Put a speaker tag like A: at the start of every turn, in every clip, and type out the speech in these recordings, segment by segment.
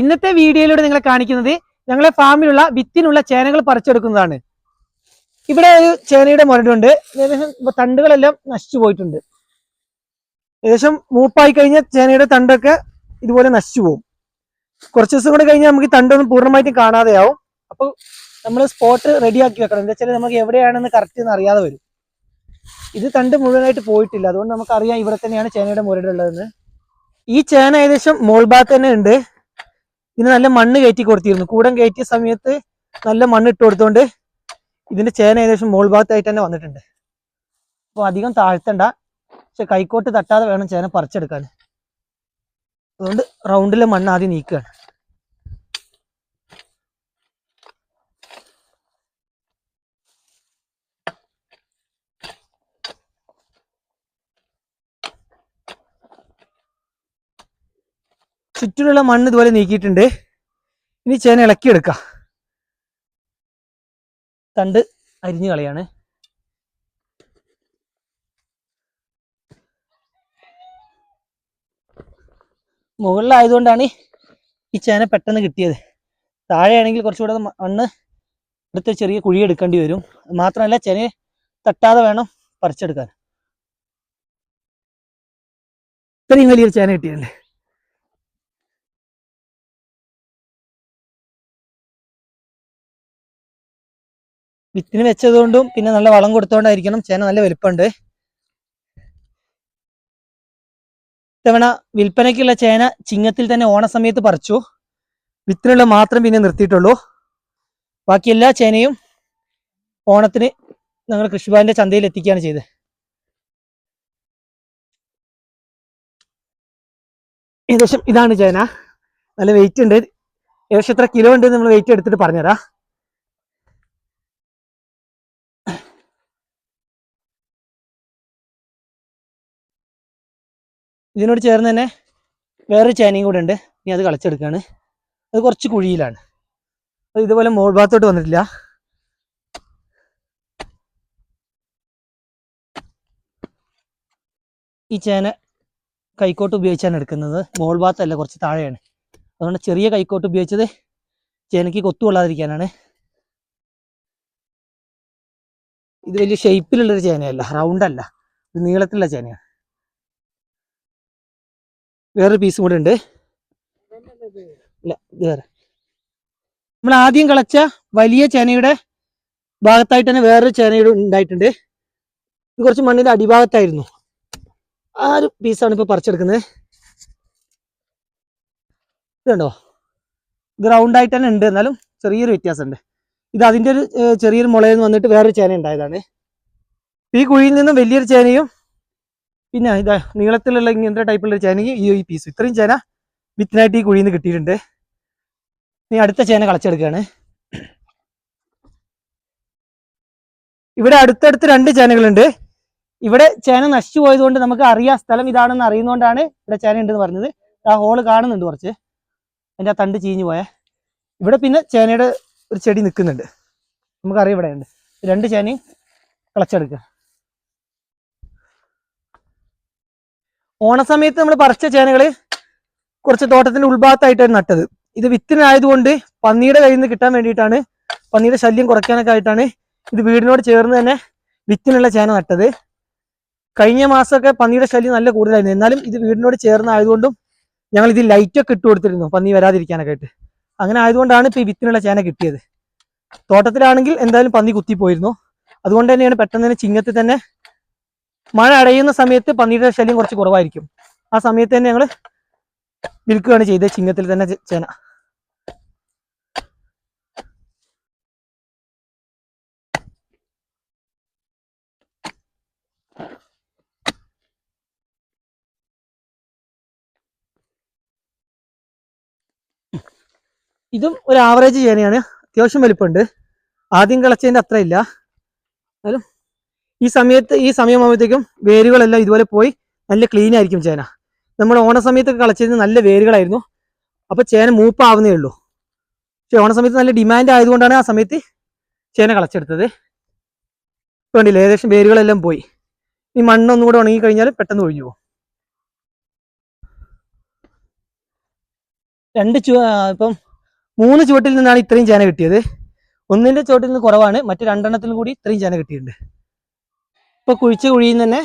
A: ഇന്നത്തെ വീഡിയോയിലൂടെ നിങ്ങളെ കാണിക്കുന്നത് ഞങ്ങളെ ഫാമിലുള്ള വിത്തിനുള്ള ചേനകൾ പറിച്ചെടുക്കുന്നതാണ്. ഇവിടെ ഒരു ചേനയുടെ മുരടുണ്ട്. ഏകദേശം തണ്ടുകളെല്ലാം നശിച്ചു പോയിട്ടുണ്ട്. ഏകദേശം മൂപ്പായി കഴിഞ്ഞ ചേനയുടെ തണ്ടൊക്കെ ഇതുപോലെ നശിച്ചു പോകും കുറച്ച് ദിവസം കൂടെ കഴിഞ്ഞാൽ നമുക്ക് തണ്ടൊന്നും പൂർണമായിട്ടും കാണാതെയാവും. അപ്പൊ നമ്മൾ സ്പോട്ട് റെഡിയാക്കി വെക്കണം. എന്താ വെച്ചാൽ നമുക്ക് എവിടെയാണെന്ന് കറക്റ്റ് എന്ന് അറിയാതെ വരും. ഇത് തണ്ട് മുഴുവനായിട്ട് പോയിട്ടില്ല. അതുകൊണ്ട് നമുക്ക് അറിയാം ഇവിടെ തന്നെയാണ് ചേനയുടെ മുരടുള്ളതെന്ന്. ഈ ചേന ഏകദേശം മോൾ ഭാഗത്ത് തന്നെ ഉണ്ട്. ഇതിന് നല്ല മണ്ണ് കയറ്റി കൊടുത്തിരുന്നു. കൂടം കയറ്റിയ സമയത്ത് നല്ല മണ്ണ് ഇട്ട് കൊടുത്തോണ്ട് ഇതിന്റെ ചേന ഏകദേശം മോൾ ഭാഗത്തായിട്ട് തന്നെ വന്നിട്ടുണ്ട്. അപ്പോൾ അധികം താഴ്ത്തണ്ട. പക്ഷെ കൈക്കോട്ട് തട്ടാതെ വേണം ചേന പറിച്ചെടുക്കാൻ. അതുകൊണ്ട് റൗണ്ടിലെ മണ്ണ് ആദ്യം നീക്കുകയാണ്. ചുറ്റിലുള്ള മണ്ണ് ഇതുപോലെ നീക്കിയിട്ടുണ്ട്. ഇനി ചേന ഇളക്കിയെടുക്കാം. തണ്ട് അരിഞ്ഞു കളയാണ്. മുകളിലായതുകൊണ്ടാണ് ഈ ചേന പെട്ടെന്ന് കിട്ടിയത്. താഴെയാണെങ്കിൽ കുറച്ചുകൂടെ മണ്ണ് എടുത്ത് ചെറിയ കുഴി എടുക്കേണ്ടി വരും. മാത്രമല്ല ചേന തട്ടാതെ വേണം പറിച്ചെടുക്കാൻ. ഇത്രയും വലിയൊരു ചേന കിട്ടിയല്ലേ വിത്തിന് വെച്ചതുകൊണ്ടും പിന്നെ നല്ല വളം കൊടുത്തോണ്ടായിരിക്കണം. ചേന നല്ല വലുപ്പമുണ്ട്. ഇത്തവണ വിൽപ്പനയ്ക്കുള്ള ചേന ചിങ്ങത്തിൽ തന്നെ ഓണസമയത്ത് പറിച്ചു. വിത്തിനുള്ള മാത്രം പിന്നെ നിർത്തിയിട്ടുള്ളൂ. ബാക്കി എല്ലാ ചേനയും ഓണത്തിന് ഞങ്ങൾ കൃഷിഭവന്റെ ചന്തയിൽ എത്തിക്കുകയാണ് ചെയ്തത്. ഏകദേശം ഇതാണ് ചേന. നല്ല വെയിറ്റ് ഉണ്ട്. ഏകദേശം എത്ര കിലോ ഉണ്ട് നമ്മൾ വെയിറ്റ് എടുത്തിട്ട് പറഞ്ഞുതരാം. ഇതിനോട് ചേർന്ന് തന്നെ വേറൊരു ചേനയും കൂടെ ഉണ്ട്. ഇനി അത് കളച്ചെടുക്കുകയാണ് അത് കുറച്ച് കുഴിയിലാണ്. അത് ഇതുപോലെ മോൾ ഭാഗത്തോട്ട് വന്നിട്ടില്ല. ഈ ചേന കൈക്കോട്ട് ഉപയോഗിച്ചാണ് എടുക്കുന്നത്. മോൾ ഭാഗത്തല്ല കുറച്ച് താഴെയാണ്. അതുകൊണ്ട് ചെറിയ കൈക്കോട്ട് ഉപയോഗിച്ചത് ചേനയ്ക്ക് കൊത്തുകൊള്ളാതിരിക്കാനാണ് ഇത് വലിയ ഷേപ്പിലുള്ളൊരു ചേനയല്ല റൗണ്ടല്ല ഇത് നീളത്തിലുള്ള ചേനയാണ്. വേറൊരു പീസും കൂടെ ഉണ്ട്. ഇല്ല ഇത് വേറെ. നമ്മൾ ആദ്യം കളച്ച വലിയ ചേനയുടെ ഭാഗത്തായിട്ട് തന്നെ വേറൊരു ചേനയുടെ ഉണ്ടായിട്ടുണ്ട്. ഇത് കുറച്ച് മണ്ണിന്റെ അടിഭാഗത്തായിരുന്നു. ആ ഒരു പീസാണ് ഇപ്പൊ പറിച്ചെടുക്കുന്നത്. ഇതുണ്ടോ ഇത് റൗണ്ട് ആയിട്ട് തന്നെ ഉണ്ട്. എന്നാലും ചെറിയൊരു വ്യത്യാസമുണ്ട്. ഇത് അതിന്റെ ഒരു ചെറിയൊരു മുളയിൽ നിന്ന് വന്നിട്ട് വേറൊരു ചേന ഉണ്ടായതാണ്. ഈ കുഴിയിൽ നിന്നും വലിയൊരു ചേനയും പിന്നെ ഇതാ നീളത്തിലുള്ള ഇങ്ങനത്തെ ടൈപ്പുള്ള ചേന ഈ ഈ പീസ് ഇത്രയും ചേന വിത്തിനായിട്ട് ഈ കുഴിയിൽ നിന്ന് കിട്ടിയിട്ടുണ്ട്. ഇനി അടുത്ത ചേന കളച്ചെടുക്കുകയാണ്. ഇവിടെ അടുത്തടുത്ത് രണ്ട് ചേനകളുണ്ട്. ഇവിടെ ചേന നശിച്ചു പോയതുകൊണ്ട് നമുക്ക് അറിയാം സ്ഥലം ഇതാണെന്ന് അറിയുന്നതുകൊണ്ടാണ് ഇവിടെ ചേന ഉണ്ടെന്ന് പറഞ്ഞത്. ആ ഹോൾ കാണുന്നുണ്ട് കുറച്ച്. അതിന്റെ ആ തണ്ട് ചീഞ്ഞു പോയ. ഇവിടെ പിന്നെ ചേനയുടെ ഒരു ചെടി നിൽക്കുന്നുണ്ട്. നമുക്കറിയാം ഇവിടെ ഉണ്ട് രണ്ട് ചേനയും കളച്ചെടുക്കുക. ഓണസമയത്ത് നമ്മൾ പറിച്ച ചേനകൾ കുറച്ച് തോട്ടത്തിന്റെ ഉൾഭാഗത്തായിട്ടാണ് നട്ടത്. ഇത് വിത്തിനായതുകൊണ്ട് പന്നിയുടെ കയ്യിൽ നിന്ന് കിട്ടാൻ വേണ്ടിയിട്ടാണ് പന്നിയുടെ ശല്യം കുറയ്ക്കാനൊക്കെ ആയിട്ടാണ് ഇത് വീടിനോട് ചേർന്ന് തന്നെ വിത്തിനുള്ള ചേന നട്ടത്. കഴിഞ്ഞ മാസമൊക്കെ പന്നിയുടെ ശല്യം നല്ല കൂടുതലായിരുന്നു. എന്നാലും ഇത് വീടിനോട് ചേർന്ന് ആയതുകൊണ്ടും ഞങ്ങൾ ഇത് ലൈറ്റൊക്കെ ഇട്ട് കൊടുത്തിരുന്നു പന്നി വരാതിരിക്കാനൊക്കെ ആയിട്ട്. അങ്ങനെ ആയതുകൊണ്ടാണ് ഇപ്പൊ ഈ വിത്തിനുള്ള ചേന കിട്ടിയത്. തോട്ടത്തിലാണെങ്കിൽ എന്തായാലും പന്നി കുത്തിപ്പോയിരുന്നു. അതുകൊണ്ട് തന്നെയാണ് പെട്ടെന്ന് തന്നെ ചിങ്ങത്തിൽ തന്നെ മഴ അടയുന്ന സമയത്ത് പന്നിയുടെ ശല്യം കുറച്ച് കുറവായിരിക്കും. ആ സമയത്ത് തന്നെ ഞങ്ങൾ വിൽക്കുകയാണ് ചെയ്തത് ചിങ്ങത്തിൽ തന്നെ ചേന. ഇതും ഒരു ആവറേജ് ചേനയാണ്. അത്യാവശ്യം വലിപ്പമുണ്ട്. ആദ്യം കിളച്ചതിന്റെ അത്ര ഇല്ല. എന്നാലും ഈ സമയത്ത് ഈ സമയമാകുമ്പോഴത്തേക്കും വേരുകളെല്ലാം ഇതുപോലെ പോയി നല്ല ക്ലീൻ ആയിരിക്കും ചേന. നമ്മൾ ഓണ സമയത്തൊക്കെ കളച്ചതിന് നല്ല വേരുകളായിരുന്നു. അപ്പൊ ചേന മൂപ്പാവുന്നേ ഉള്ളൂ. പക്ഷെ ഓണ സമയത്ത് നല്ല ഡിമാൻഡ് ആയതുകൊണ്ടാണ് ആ സമയത്ത് ചേന കളച്ചെടുത്തത്. വേണ്ടില്ല ഏകദേശം വേരുകളെല്ലാം പോയി. ഈ മണ്ണൊന്നും കൂടെ ഉണങ്ങി കഴിഞ്ഞാൽ പെട്ടെന്ന് ഒഴിഞ്ഞു പോകും. രണ്ട് ചു ഇപ്പം മൂന്ന് ചുവട്ടിൽ നിന്നാണ് ഇത്രയും ചേന കിട്ടിയത്. ഒന്നിന്റെ ചുവട്ടിൽ നിന്ന് കുറവാണ്. മറ്റു രണ്ടെണ്ണത്തിലും കൂടി ഇത്രയും ചേന കിട്ടിയിട്ടുണ്ട്. ഇപ്പൊ കുഴിച്ച കുഴിയിൽ തന്നെ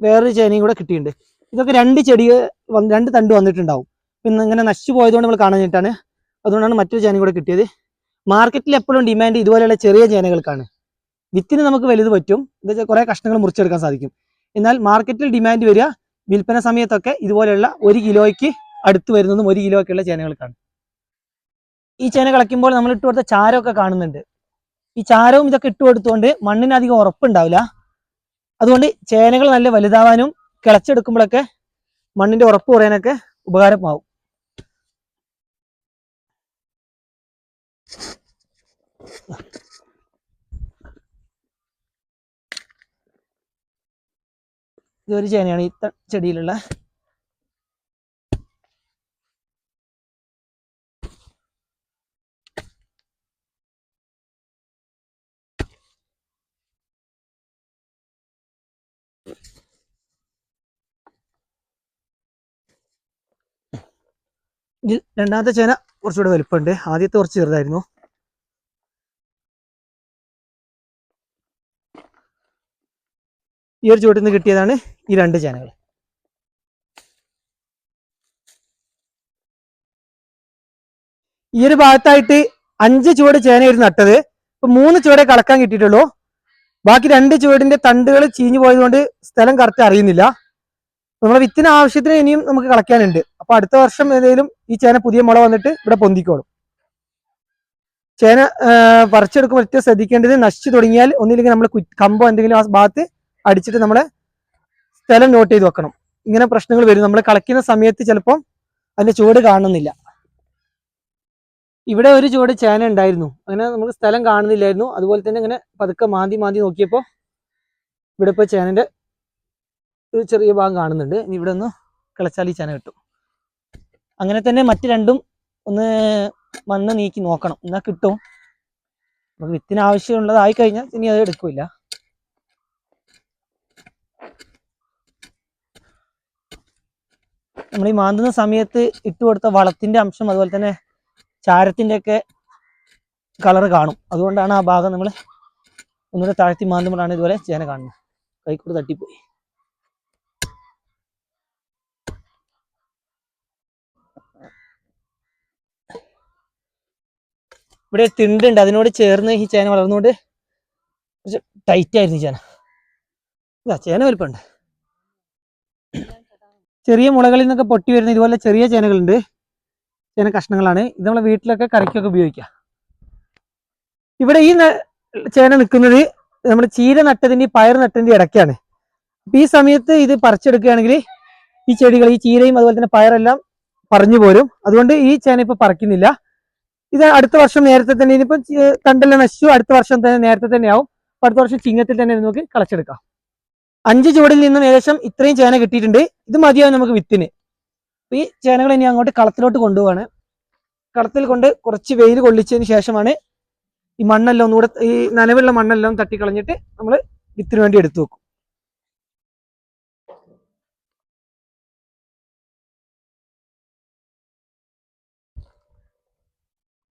A: വേറൊരു ചേനയും കൂടെ കിട്ടിയിട്ടുണ്ട്. ഇതൊക്കെ രണ്ട് ചെടി രണ്ട് തണ്ട് വന്നിട്ടുണ്ടാവും. പിന്നെ ഇങ്ങനെ നശിച്ചു പോയതുകൊണ്ട് നമ്മൾ കാണാനിട്ടാണ് അതുകൊണ്ടാണ് മറ്റൊരു ചേനയും കൂടെ കിട്ടിയത്. മാർക്കറ്റിൽ എപ്പോഴും ഡിമാൻഡ് ഇതുപോലെയുള്ള ചെറിയ ചേനകൾക്കാണ്. വിത്തിന് നമുക്ക് വലുത് പറ്റും. എന്താ വെച്ചാൽ കുറെ കഷ്ണങ്ങൾ മുറിച്ചെടുക്കാൻ സാധിക്കും. എന്നാൽ മാർക്കറ്റിൽ ഡിമാൻഡ് വരിക വിൽപ്പന സമയത്തൊക്കെ ഇതുപോലെയുള്ള ഒരു കിലോയ്ക്ക് അടുത്ത് വരുന്നതും ഒരു കിലോ ഒക്കെയുള്ള ചേനകൾക്കാണ്. ഈ ചേന കളയ്ക്കുമ്പോൾ നമ്മൾ ഇട്ട് കൊടുത്ത ചാരമൊക്കെ കാണുന്നുണ്ട്. ഈ ചാരവും ഇതൊക്കെ ഇട്ട് കൊടുത്തുകൊണ്ട് മണ്ണിന് അധികം ഉറപ്പുണ്ടാവില്ല. അതുകൊണ്ട് ചേനകൾ നല്ല വലുതാവാനും കിളച്ചെടുക്കുമ്പോഴൊക്കെ മണ്ണിന്റെ ഉറപ്പ് കുറയാനൊക്കെ ഉപകാരമാവും. ഇതൊരു ചേനയാണ്. ഈ ചെടിയിലുള്ള ഇത് രണ്ടാമത്തെ ചേന കുറച്ചുകൂടെ വലുപ്പമുണ്ട്. ആദ്യത്തെ കുറച്ച് ചെറുതായിരുന്നു. ഈ ഒരു ചുവട്ടിൽ നിന്ന് കിട്ടിയതാണ് ഈ രണ്ട് ചേനകൾ. ഈ ഒരു ഭാഗത്തായിട്ട് അഞ്ച് ചുവട് ചേനയായിരുന്നു നട്ടത്. ഇപ്പൊ മൂന്ന് ചുവടെ കളക്കാൻ കിട്ടിയിട്ടുള്ളൂ. ബാക്കി രണ്ട് ചുവടിന്റെ തണ്ടുകൾ ചീഞ്ഞു പോയതുകൊണ്ട് സ്ഥലം കറക്റ്റ് അറിയുന്നില്ല. നമ്മളെ വിത്തിന് ആവശ്യത്തിന് ഇനിയും നമുക്ക് കളയ്ക്കാനുണ്ട്. അപ്പൊ അടുത്ത വർഷം ഏതെങ്കിലും ഈ ചേന പുതിയ മുള വന്നിട്ട് ഇവിടെ പൊന്തിക്കോളും. ചേന പറിച്ചെടുക്കുമ്പോൾ ഏറ്റവും ശ്രദ്ധിക്കേണ്ടത് നശിച്ചു തുടങ്ങിയാൽ ഒന്നില്ലെങ്കിൽ നമ്മൾ കമ്പോ എന്തെങ്കിലും ആ ഭാഗത്ത് അടിച്ചിട്ട് നമ്മളെ സ്ഥലം നോട്ട് ചെയ്ത് വെക്കണം. ഇങ്ങനെ പ്രശ്നങ്ങൾ വരും. നമ്മൾ കളയ്ക്കുന്ന സമയത്ത് ചിലപ്പോൾ അതിന്റെ ചുവട് കാണുന്നില്ല. ഇവിടെ ഒരു ചുവട് ചേന ഉണ്ടായിരുന്നു. അങ്ങനെ നമുക്ക് സ്ഥലം കാണുന്നില്ലായിരുന്നു. അതുപോലെ തന്നെ ഇങ്ങനെ പതുക്കെ മാന്തി മാന്തി നോക്കിയപ്പോൾ ഇവിടെ ഇപ്പോൾ ചേനന്റെ ഒരു ചെറിയ ഭാഗം കാണുന്നുണ്ട്. ഇനി ഇവിടെ ഒന്ന് കിളച്ചാൽ ഈ ചേന കിട്ടും. അങ്ങനെ തന്നെ മറ്റു രണ്ടും ഒന്ന് മണ്ണ് നീക്കി നോക്കണം. എന്നാൽ കിട്ടും. നമുക്ക് വിത്തിന് ആവശ്യമുള്ളതായി കഴിഞ്ഞാൽ ഇനി അത് എടുക്കില്ല നമ്മൾ ഈ മാന്തുന്ന സമയത്ത് ഇട്ട് കൊടുത്ത വളത്തിന്റെ അംശം അതുപോലെ തന്നെ ചാരത്തിന്റെ ഒക്കെ കളർ കാണും. അതുകൊണ്ടാണ് ആ ഭാഗം നമ്മൾ ഒന്നുകൂടെ താഴ്ത്തി മാന്തുമ്പോഴാണ് ഇതുപോലെ ചേന കാണുന്നത്. കൈക്കൂടെ തട്ടിപ്പോയി. ഇവിടെ ഒരു തിണ്ടുണ്ട് അതിനോട് ചേർന്ന് ഈ ചേന വളർന്നുകൊണ്ട് കുറച്ച് ടൈറ്റ് ആയിരുന്നു ചേന. ഇതാ ചേന വലുപ്പമുണ്ട്. ചെറിയ മുളകളിൽ നിന്നൊക്കെ പൊട്ടി വരുന്ന ഇതുപോലെ ചെറിയ ചേനകളുണ്ട്. ചേന കഷ്ണങ്ങളാണ്. ഇത് നമ്മളെ വീട്ടിലൊക്കെ കറിക്കൊക്കെ ഉപയോഗിക്കാം. ഇവിടെ ഈ ചേന നിൽക്കുന്നത് നമ്മൾ ചീര നട്ടതിന്റെ പയർ നട്ടതിന്റെ ഇടയ്ക്കാണ്. അപ്പം ഈ സമയത്ത് ഇത് പറിച്ചെടുക്കുകയാണെങ്കിൽ ഈ ചെടികൾ ഈ ചീരയും അതുപോലെ തന്നെ പയറെല്ലാം പറഞ്ഞു പോരും. അതുകൊണ്ട് ഈ ചേന ഇപ്പോൾ പറിക്കുന്നില്ല. ഇത് അടുത്ത വർഷം നേരത്തെ തന്നെ ഇനിയിപ്പോ കണ്ടല്ല നശിച്ചു അടുത്ത വർഷം തന്നെ നേരത്തെ തന്നെ ആവും അപ്പൊ അടുത്ത വർഷം ചിങ്ങത്തിൽ തന്നെ നമുക്ക് കളച്ചെടുക്കാം. അഞ്ച് ചുവടിൽ നിന്നും ഏകദേശം ഇത്രയും ചേന കിട്ടിയിട്ടുണ്ട്. ഇത് മതിയാവും നമുക്ക് വിത്തിന്. ഈ ചേനകൾ ഇനി അങ്ങോട്ട് കളത്തിലോട്ട് കൊണ്ടുപോവാണ്. കളത്തിൽ കൊണ്ട് കുറച്ച് വെയിൽ കൊള്ളിച്ചതിന് ശേഷമാണ് ഈ മണ്ണെല്ലാം ഒന്നുകൂടെ ഈ നനവുള്ള മണ്ണെല്ലാം തട്ടിക്കളഞ്ഞിട്ട് നമ്മൾ വിത്തിന് വേണ്ടി എടുത്തു വെക്കും.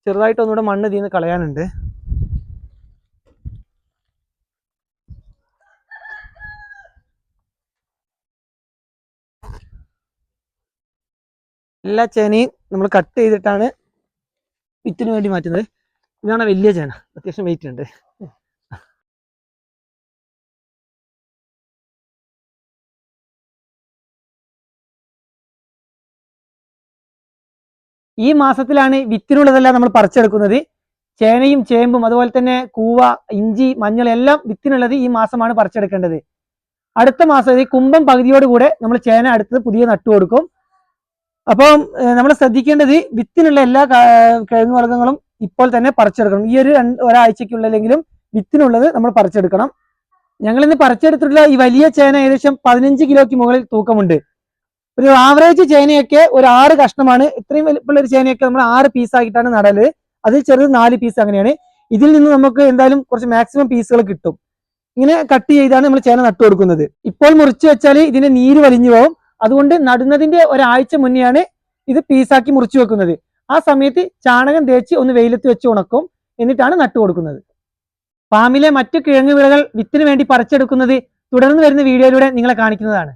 A: ചെറുതായിട്ട് ഒന്നുകൂടെ മണ്ണ് ഇതിന്ന് കളയാനുണ്ട്. എല്ലാ ചേനയും നമ്മൾ കട്ട് ചെയ്തിട്ടാണ് വിത്തിന് വേണ്ടി മാറ്റുന്നത്. ഇതാണ് വലിയ ചേന. അത്യാവശ്യം വെയിറ്റ് ഉണ്ട്. ഈ മാസത്തിലാണ് വിത്തിനുള്ളതെല്ലാം നമ്മൾ പറിച്ചെടുക്കുന്നത്. ചേനയും ചേമ്പും അതുപോലെ തന്നെ കൂവ ഇഞ്ചി മഞ്ഞൾ എല്ലാം വിത്തിനുള്ളത് ഈ മാസമാണ് പറിച്ചെടുക്കേണ്ടത്. അടുത്ത മാസം ഈ കുംഭം പകുതിയോടുകൂടെ നമ്മൾ ചേന അടുത്തത് പുതിയ നട്ടു കൊടുക്കും. അപ്പം നമ്മൾ ശ്രദ്ധിക്കേണ്ടത് വിത്തിനുള്ള എല്ലാ കിഴങ്ങ് വർഗങ്ങളും ഇപ്പോൾ തന്നെ പറിച്ചെടുക്കണം. ഈ ഒരു രണ്ട് ഒരാഴ്ചക്കുള്ളിലെങ്കിലും വിത്തിനുള്ളത് നമ്മൾ പറിച്ചെടുക്കണം. ഞങ്ങൾ ഇന്ന് പറിച്ചെടുത്തിട്ടുള്ള ഈ വലിയ ചേന ഏകദേശം പതിനഞ്ച് കിലോയ്ക്ക് മുകളിൽ തൂക്കമുണ്ട്. ഒരു ആവറേജ് ചേനയൊക്കെ ഒരു ആറ് കഷ്ണമാണ്. ഇത്രയും വലിപ്പമുള്ള ഒരു ചേനയൊക്കെ നമ്മൾ ആറ് പീസ് ആക്കിയിട്ടാണ് നടൽ. അതിൽ ചെറുത് നാല് പീസ് അങ്ങനെയാണ്. ഇതിൽ നിന്ന് നമുക്ക് എന്തായാലും കുറച്ച് മാക്സിമം പീസുകൾ കിട്ടും. ഇങ്ങനെ കട്ട് ചെയ്താണ് നമ്മൾ ചേന നട്ടു കൊടുക്കുന്നത്. ഇപ്പോൾ മുറിച്ചു വെച്ചാൽ ഇതിന്റെ നീര് വലിഞ്ഞു പോകും അതുകൊണ്ട് നടുന്നതിന്റെ ഒരാഴ്ച മുന്നെയാണ് ഇത് പീസാക്കി മുറിച്ചു വെക്കുന്നത്. ആ സമയത്ത് ചാണകം തേച്ച് ഒന്ന് വെയിലത്ത് വെച്ച് ഉണക്കും. എന്നിട്ടാണ് നട്ടു കൊടുക്കുന്നത്. ഫാമിലെ മറ്റു കിഴങ്ങ് വിളകൾ വിത്തിന് വേണ്ടി പറിച്ചെടുക്കുന്നത് തുടർന്ന് വരുന്ന വീഡിയോയിലൂടെ നിങ്ങളെ കാണിക്കുന്നതാണ്.